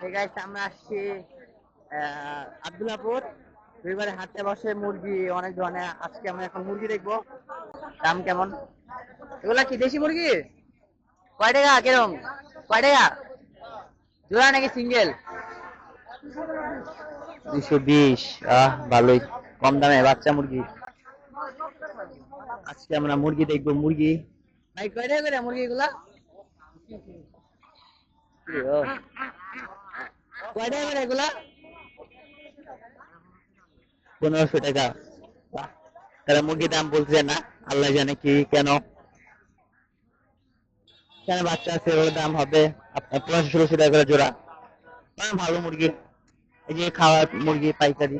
আমরা আসছি আব্দুল্লাপুর। রবিবারে হাটে বসে মুরগি অনেক ধরনের আজকে আমরা এখন মুরগি দেখব। দাম কেমন? এগুলা কি দেশি মুরগি? কয় টাকা কিরম কয় টাকা? জোড়া নাকি সিঙ্গেল দুশো বিশ আহ ভালোই কম দামে বাচ্চা মুরগি। আজকে আমরা মুরগি দেখব মুরগি। ভাই কয় টাকা করে মুরগি গুলা এগুলা পনেরোশো টাকা। তারা মুরগির দাম বলছে না, আল্লাহ জানে কি, কেন? কেন বাচ্চা আছে, ওর দাম হবে আপনার পনেরোশো, ষোলোশো টাকা করে জোড়া। ভালো মুরগি। এই যে খাওয়ার মুরগি, পাইকারি,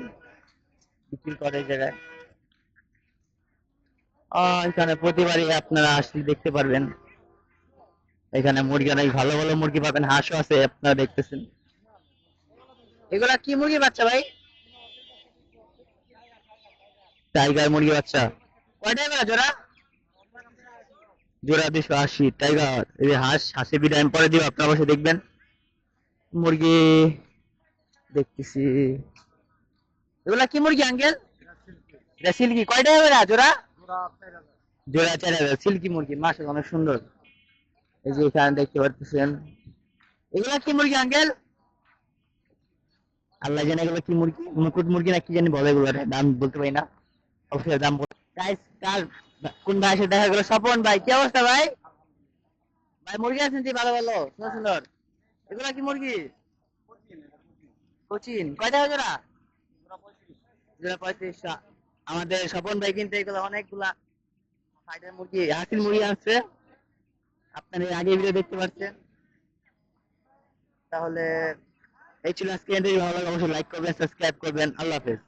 বিক্রি করে জায়গায়। এখানে প্রতিবারই আপনারা আসলে দেখতে পারবেন। এখানে মুরগি অনেক ভালো ভালো মুরগি পাবেন, হাঁসও আছে, আপনারা দেখতেছেন। এগুলা কি মুরগি বাচ্চা ভাই? টাইগার মুরগি বাচ্চা। কয় টাকা জোড়া? জোড়া দুশো আশি টাইগার। এই হাঁস হাঁসের বিটা আমি পরে দিব আপনারা বসে দেখবেন। মুরগি দেখতেছি। এগুলা কি মুরগি আঙ্কেল? সিল্কি। কয় টাকা করে জোড়া? জোড়া চার হাজার সিল্কি মুরগি মাসে অনেক সুন্দর। এই যে এখানে দেখতে পাচ্ছেন এগুলা কি মুরগি আঙ্কেল? আল্লাহ জানে এগুলো কি মুরগি? মুকুট মুরগি না কি জানি বলে এগুলো দাম বলতে পারি না। অবশ্যই দাম গাইস কার কোন ভাই সাথে দেখা গেল স্বপন ভাই, কি অবস্থা ভাই? ভাই, মুরগি আছেন যে ভালো ভালো, সুন্দর সুন্দর। এগুলা কি মুরগি? কোচিন। কয় টাকা জোড়া? জোড়া পঁয়ত্রিশ। আমাদের স্বপন ভাই কিন্তু এগুলো অনেকগুলা সাইডের মুরগি হাসির মুরগি আছে আপনারা আগে ভিডিও দেখতে পাচ্ছেন তাহলে এই ছিল আজকে ভালো লাগে অবশ্যই লাইক করবেন সাবস্ক্রাইব করবেন। আল্লাহ হাফেজ।